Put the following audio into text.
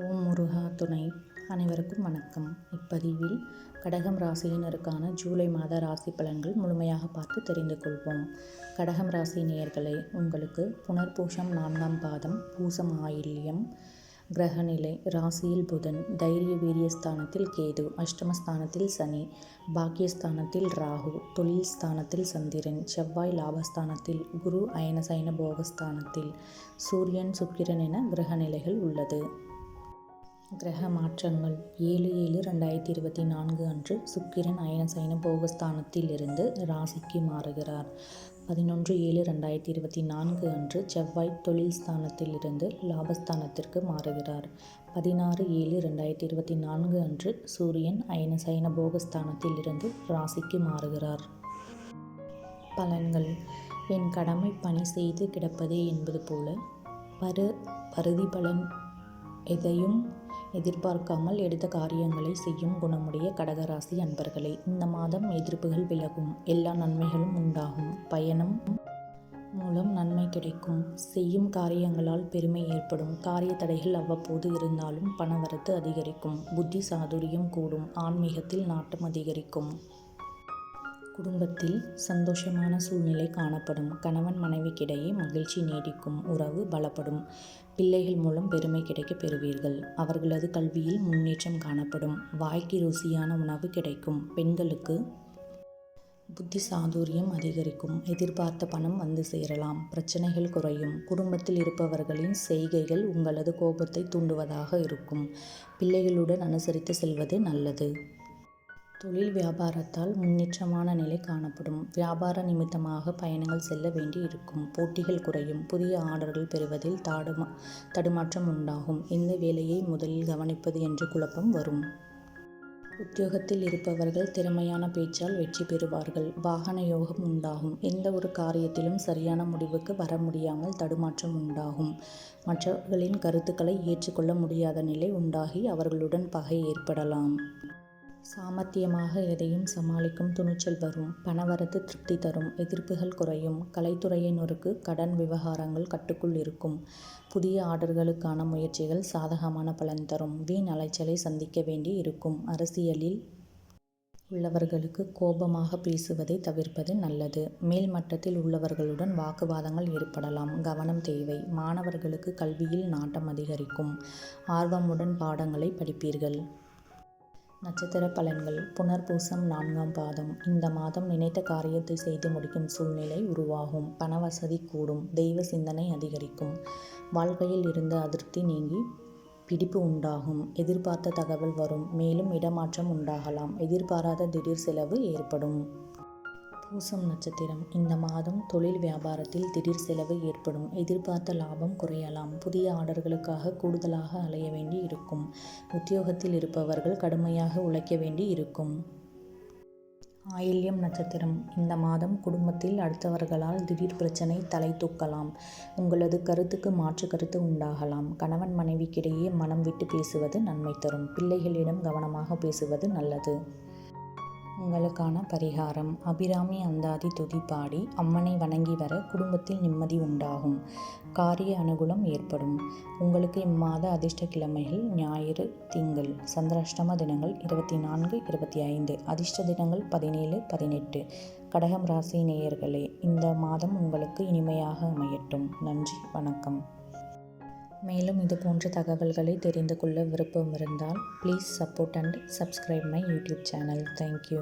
ஓம் முருகா துணை. அனைவருக்கும் வணக்கம். இப்பதிவில் கடகம் ராசியினருக்கான ஜூலை மாத ராசி பலன்கள் முழுமையாக பார்த்து தெரிந்து கொள்வோம். கடகம் ராசி நேயர்களை உங்களுக்கு புனர்பூஷம் நான்காம் பாதம் பூசம் ஆயில்யம். கிரகநிலை ராசியில் புதன் தைரிய வீரியஸ்தானத்தில் கேது அஷ்டமஸ்தானத்தில் சனி பாக்கியஸ்தானத்தில் ராகு தொழில் ஸ்தானத்தில் சந்திரன் செவ்வாய் லாபஸ்தானத்தில் குரு அயனசைன போகஸ்தானத்தில் சூரியன் சுக்கிரன் என கிரகநிலைகள் உள்ளது. கிரக மாற்றங்கள் ஏழு ஏழு ரெண்டாயிரத்தி இருபத்தி நான்கு அன்று சுக்கிரன் அயனசைன போகஸ்தானத்தில் இருந்து ராசிக்கு மாறுகிறார். பதினொன்று ஏழு ரெண்டாயிரத்தி இருபத்தி நான்கு அன்று செவ்வாய் தொழில் ஸ்தானத்தில் இருந்து லாபஸ்தானத்திற்கு மாறுகிறார். பதினாறு ஏழு ரெண்டாயிரத்தி இருபத்தி நான்கு அன்று சூரியன் அயனசைன போகஸ்தானத்தில் இருந்து ராசிக்கு மாறுகிறார். பலன்கள். என் கடமை பணி செய்து கிடப்பதே என்பது போல பரு பருதி பலன் எதையும் எதிர்பார்க்காமல் எடுத்த காரியங்களை செய்யும் குணமுடைய கடகராசி அன்பர்களே இந்த மாதம் எதிர்ப்புகள் விலகும். எல்லா நன்மைகளும் உண்டாகும். பயணம் மூலம் நன்மை கிடைக்கும். செய்யும் காரியங்களால் பெருமை ஏற்படும். காரிய தடைகள் அவ்வப்போது இருந்தாலும் பணவரத்து அதிகரிக்கும். புத்தி சாதுரியம் கூடும். ஆன்மீகத்தில் நாட்டம் அதிகரிக்கும். குடும்பத்தில் சந்தோஷமான சூழ்நிலை காணப்படும். கணவன் மனைவிக்கிடையே மகிழ்ச்சி நீடிக்கும். உறவு பலப்படும். பிள்ளைகள் மூலம் பெருமை கிடைக்க பெறுவீர்கள். அவர்களது கல்வியில் முன்னேற்றம் காணப்படும். வாய்க்கு ருசியான உணவு கிடைக்கும். பெண்களுக்கு புத்தி சாதுரியம் அதிகரிக்கும். எதிர்பார்த்த பணம் வந்து சேரலாம். பிரச்சனைகள் குறையும். குடும்பத்தில் இருப்பவர்களின் செய்கைகள் உங்களது கோபத்தை தூண்டுவதாக இருக்கும். பிள்ளைகளுடன் அனுசரித்து செல்வது நல்லது. தொழில் வியாபாரத்தால் முன்னேற்றமான நிலை காணப்படும். வியாபார நிமித்தமாக பயணங்கள் செல்ல வேண்டி இருக்கும். போட்டிகள் குறையும். புதிய ஆர்டர்கள் பெறுவதில் தாடுமா தடுமாற்றம் உண்டாகும். எந்த வேலையை முதலில் கவனிப்பது என்று குழப்பம் வரும். உத்தியோகத்தில் இருப்பவர்கள் திறமையான பேச்சால் வெற்றி பெறுவார்கள். வாகன யோகம் உண்டாகும். எந்த ஒரு காரியத்திலும் சரியான முடிவுக்கு வர முடியாமல் தடுமாற்றம் உண்டாகும். மற்றவர்களின் கருத்துக்களை ஏற்றுக்கொள்ள முடியாத நிலை உண்டாகி அவர்களுடன் பகை ஏற்படலாம். சாமர்த்தியமாக எதையும் சமாளிக்கும் துணிச்சல் வரும் பணவரத்து திருப்தி தரும் எதிர்ப்புகள் குறையும் கலைத்துறையினருக்கு கடன் விவகாரங்கள் கட்டுக்குள் இருக்கும். புதிய ஆர்டர்களுக்கான முயற்சிகள் சாதகமான பலன் தரும். வீண் அலைச்சலை சந்திக்க வேண்டி இருக்கும். அரசியலில் உள்ளவர்களுக்கு கோபமாக பேசுவதை தவிர்ப்பது நல்லது. மேல் மட்டத்தில் உள்ளவர்களுடன் வாக்குவாதங்கள் ஏற்படலாம். கவனம் தேவை. மாணவர்களுக்கு கல்வியில் நாட்டம் அதிகரிக்கும். ஆர்வமுடன் பாடங்களை படிப்பீர்கள். நட்சத்திர பலன்கள். புனர்பூசம் நான்காம் பாதம். இந்த மாதம் நினைத்த காரியத்தை செய்து முடிக்கும் சூழ்நிலை உருவாகும். பண வசதி கூடும். தெய்வ சிந்தனை அதிகரிக்கும். வாழ்க்கையில் இருந்த அதிருப்தி நீங்கி பிடிப்பு உண்டாகும். எதிர்பார்த்த தகவல் வரும். மேலும் இடமாற்றம் உண்டாகலாம். எதிர்பாராத திடீர் செலவு ஏற்படும். பூசம் நட்சத்திரம். இந்த மாதம் தொழில் வியாபாரத்தில் திடீர் செலவு ஏற்படும். எதிர்பார்த்த லாபம் குறையலாம். புதிய ஆர்டர்களுக்காக கூடுதலாக அலைய வேண்டி இருக்கும். உத்தியோகத்தில் இருப்பவர்கள் கடுமையாக உழைக்க வேண்டி இருக்கும். ஆயில்யம் நட்சத்திரம். இந்த மாதம் குடும்பத்தில் அடுத்தவர்களால் திடீர் பிரச்சனை தலை தூக்கலாம். உங்களது கருத்துக்கு மாற்று கருத்து உண்டாகலாம். கணவன் மனைவிக்கிடையே மனம் விட்டு பேசுவது நன்மை தரும். பிள்ளைகளிடம் கவனமாக பேசுவது நல்லது. உங்களுக்கான பரிகாரம். அபிராமி அந்தாதி துதி பாடி அம்மனை வணங்கி வர குடும்பத்தில் நிம்மதி உண்டாகும். காரிய அனுகூலம் ஏற்படும். உங்களுக்கு இம்மாத அதிர்ஷ்ட கிழமைகள் ஞாயிறு திங்கள். சந்திராஷ்டம தினங்கள் இருபத்தி நான்கு இருபத்தி ஐந்து அதிர்ஷ்ட தினங்கள் பதினேழு பதினெட்டு. கடகம் ராசி நேயர்களே இந்த மாதம் உங்களுக்கு இனிமையாக அமையட்டும். நன்றி வணக்கம். மேலும் இது போன்ற தகவல்களை தெரிந்து கொள்ள விருப்பம் இருந்தால் please support and subscribe my YouTube channel thank you